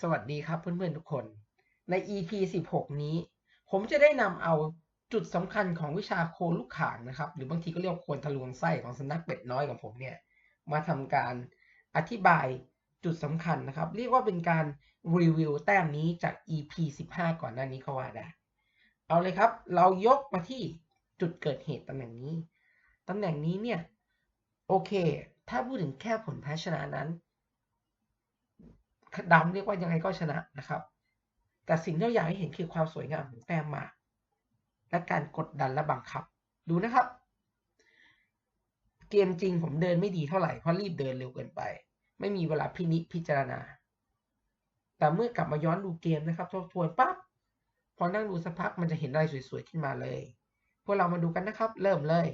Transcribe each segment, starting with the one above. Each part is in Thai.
สวัสดีครับเพื่อนๆทุกคน ใน EP 16 นี้ ผมจะได้นำเอาจุดสำคัญของวิชาโคลูกข่างนะครับ หรือบางทีก็เรียกโคนทะลวงไส้ของสนักเป็ดน้อยของผมเนี่ย มาทำการอธิบายจุดสำคัญนะครับ เรียกว่าเป็นการรีวิวแต้มนี้จาก EP 15 ก่อนหน้านี้ก็ว่าได้เอาเลยครับ เรายกมาที่จุดเกิดเหตุตำแหน่งนี้ตำแหน่งนี้เนี่ย โอเค ถ้าพูดถึงแค่ผลแพ้ชนะนั้น ดำเรียกว่ายังไงก็ชนะนะครับ แต่สิ่งที่เราอยากให้เห็นคือความสวยงามของแต้มหมากและการกดดันและบังคับ ดูนะครับ เกมจริงผมเดินไม่ดีเท่าไหร่เพราะรีบเดินเร็วเกินไป ไม่มีเวลาพินิจพิจารณา แต่เมื่อกลับมาย้อนดูเกมนะครับทบทวนปั๊บพอนั่งดูสักพักมันจะเห็นอะไรสวยๆขึ้นมาเลย พวกเรามาดูกันนะครับ เริ่มเลย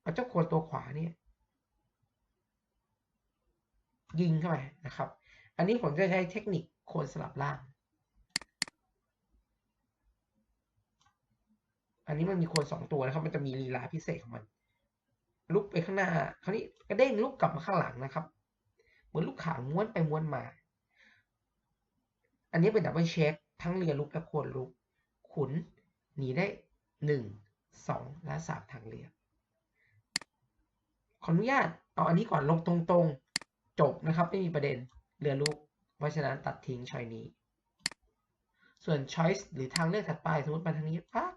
เอาเจ้าโคนตัวขวาเนี่ยยิงเข้าไปนะครับ อันนี้ผมจะใช้เทคนิคโคนสลับล่าง อันนี้มันมีโคนสองตัวนะครับ มันจะมีลีลาพิเศษของมัน ลุกไปข้างหน้า คราวนี้กระเด้งลุกกลับมาข้างหลังนะครับ เหมือนลูกขางม้วนไปม้วนมา อันนี้เป็นดับเบิลเช็คทั้งเรือลุกและโคนลุก ขุนหนีได้หนึ่งสองและสามทางเรือ ขออนุญาตเอาอันนี้ก่อนลงตรงๆ จบนะครับ ไม่มีประเด็น เรือลุก เพราะฉะนั้นตัดทิ้งช้อยนี้ ส่วน choice หรือทางเลือกถัดไปสมมติมาทางนี้ปั๊บ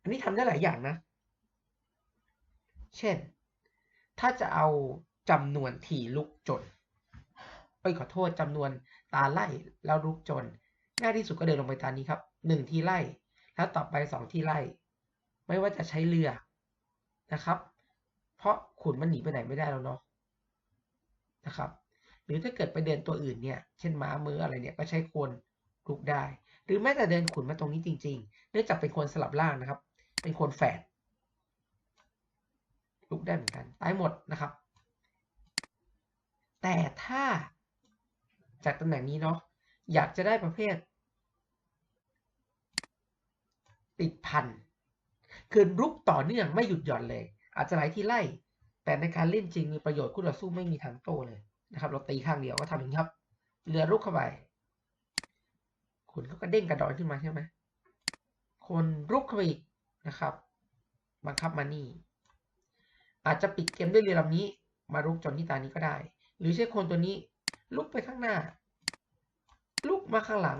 อันนี้ทำได้หลายอย่างนะ เช่น ถ้าจะเอาจำนวนทีลุกจนเอ้ยขอโทษจำนวนตาไล่แล้วลุกจน ง่ายที่สุดก็เดินลงไปตามนี้ครับหนึ่งทีไล่ แล้วต่อไปสองทีไล่ ไม่ว่าจะใช้เรือนะครับ เพราะขุนมันหนีไปไหนไม่ได้แล้วเนาะนะครับ รือถ้าเกิดไปเดินตัวอื่นเนี่ยเช่นม้ามืออะไรเนี่ยก็ใช้โคนลุกได้ หรือแม้แต่เดินขุนมาตรงนี้จริง ๆ เนื่องจากเป็นคนสลับล่างนะครับ เป็นคนแฝดลุกได้เหมือนกันตายหมดนะครับ แต่ถ้าจากตำแหน่งนี้เนาะอยากจะได้ประเภท ติดพันคือรุกต่อเนื่องไม่หยุดหย่อนเลย อาจจะหลายที่ไล่ แต่ในการเล่นจริงมีประโยชน์คู่ต่อสู้ไม่มีทางโต้เลย นะครับ เราตีข้างเดียวก็ทำอย่างนี้ครับ เรือรุกเข้าไปคุณก็กระเด้งกระดอนขึ้นมาใช่ไหมคนรุกเข้าไปอีกนะครับ บังคับมานี่ อาจจะปิดเกมด้วยเรือลำนี้ มารุกจนที่ตานี้ก็ได้ หรือใช้คนตัวนี้ลุกไปข้างหน้า ลุกมาข้างหลัง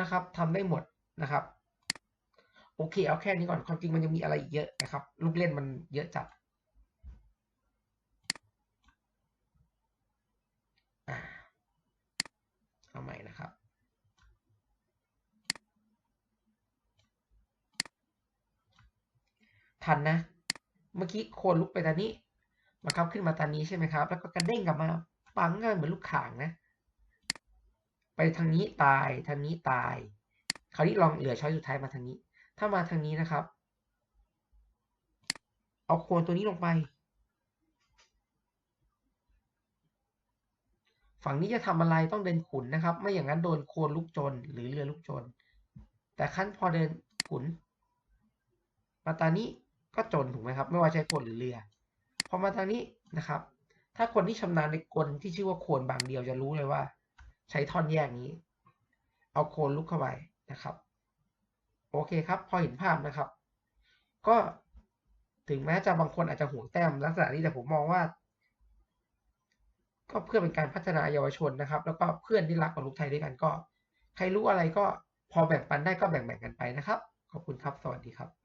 นะครับทำได้หมดนะครับ โอเคเอาแค่นี้ก่อนความจริงมันยังมีอะไรอีกเยอะนะครับ ลูกเล่นมันเยอะจัดเอาใหม่นะครับ ทันนะ เมื่อกี้โคนลุกไปตอนนี้มาครับขึ้นมาตอนนี้ใช่ไหมครับ แล้วก็กระเด้งกลับมาปังง่ายเหมือนลูกข่างนะ ไปทางนี้ตายทางนี้ตาย คราวนี้ลองเหลือช้อยสุดท้ายมาทางนี้ ถ้ามาทางนี้นะครับ เอาโคนตัวนี้ลงไป ฝั่งนี้จะทำอะไรต้องเดินขุนนะครับ ไม่อย่างนั้นโดนโคนลุกจนหรือเรือลุกจน แต่ขั้นพอเดินขุน มาตานี้ ก็จนถูกไหมครับ ไม่ว่าใช้โคนหรือเรือพอมาทางนี้นะครับ ถ้าคนที่ชำนาญในกลที่ชื่อว่าโคนบางเดียวจะรู้เลยว่า ใช้ท่อนแยกนี้ เอาโคนลุกเข้าไปนะครับ โอเคครับ พอเห็นภาพนะครับ ก็ถึงแม้จะบางคนอาจจะห่วงแต้มลักษณะนี้แต่ผมมองว่า ก็เพื่อเป็นการพัฒนาเยาวชนนะครับ แล้วก็เพื่อนที่รักกับลูกไทยด้วยกันก็ ใครรู้อะไรก็พอแบ่งปันได้ก็แบ่งๆกันไปนะครับ ขอบคุณครับ สวัสดีครับ